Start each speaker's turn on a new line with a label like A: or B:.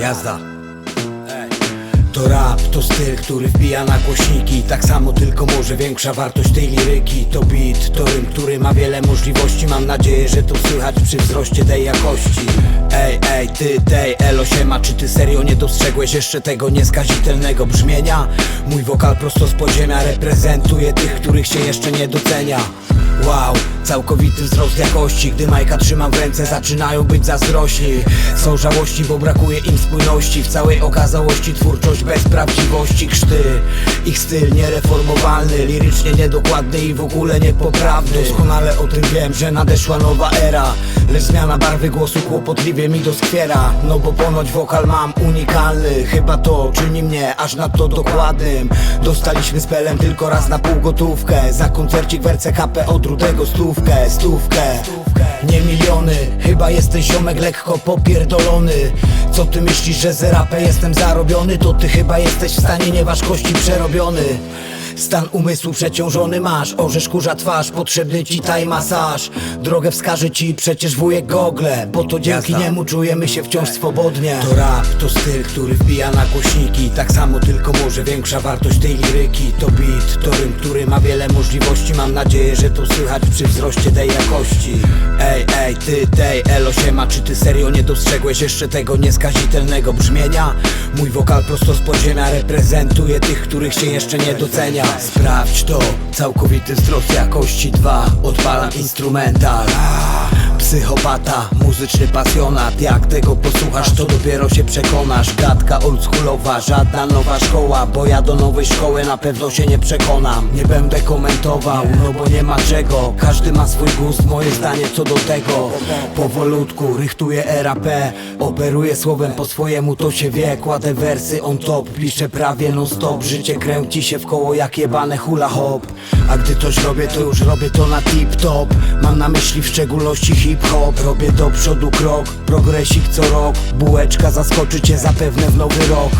A: Jazda. To rap, to styl, który wbija na głośniki. Tak samo, tylko może większa wartość tej liryki. To beat, to rym, który ma wiele możliwości. Mam nadzieję, że to słychać przy wzroście tej jakości. Ej, ej, ty, tej, elo siema. Czy ty serio nie dostrzegłeś jeszcze tego nieskazitelnego brzmienia? Mój wokal prosto z podziemia reprezentuje tych, których się jeszcze nie docenia Wow, całkowity wzrost jakości. Gdy majka trzymam w ręce zaczynają być zazdrośni. Są żałości, bo brakuje im spójności. W całej okazałości twórczość bez prawdziwości. Krzty, ich styl niereformowalny Lirycznie niedokładny i w ogóle niepoprawny. Doskonale o tym wiem, że nadeszła nowa era. Lecz zmiana barwy głosu kłopotliwie mi doskwiera. No bo ponoć wokal mam unikalny. Chyba to czyni mnie aż nadto dokładnym. Dostaliśmy z pelem tylko raz na półgotówkę Za koncercik w RCKP rudego stówkę, stówkę. Nie miliony, chyba jesteś ziomek lekko popierdolony. Co ty myślisz, że z rapę jestem zarobiony? To ty chyba jesteś w stanie nieważkości przerobiony Stan umysłu przeciążony masz. Orzesz kurza twarz, potrzebny ci taj masaż. Drogę wskaże ci przecież wujek gogle Bo to dzięki
B: Jazda.
A: niemu czujemy się wciąż swobodnie. To rap, to styl, który wbija na głośniki. Tak samo, tylko może większa wartość tej liryki. To beat, to rym, który ma wiele możliwości. Mam nadzieję, że to słychać przy wzroście tej jakości. Ej, ej, ty, tej, elo siema. Czy ty serio nie dostrzegłeś jeszcze tego nieskazitelnego brzmienia? Mój wokal prosto z podziemia reprezentuje tych, których się jeszcze nie docenia Sprawdź to, całkowity wzrost jakości 2 Odpalam instrumental Psychopata, muzyczny pasjonat. Jak tego posłuchasz, to dopiero się przekonasz. Gadka oldschoolowa, żadna nowa szkoła Bo ja do nowej szkoły na pewno się nie przekonam. Nie będę komentował, no bo nie ma czego. Każdy ma swój gust, moje zdanie co do tego. Powolutku, rychtuję RAP Operuję słowem po swojemu, to się wie. Kładę wersy on top, piszę prawie non stop Życie kręci się w koło jak jebane hula hop. A gdy coś robię, to już robię to na tip top. Mam na myśli w szczególności hip hop Robię do przodu krok, progresik co rok Bułeczka zaskoczy cię zapewne w nowy rok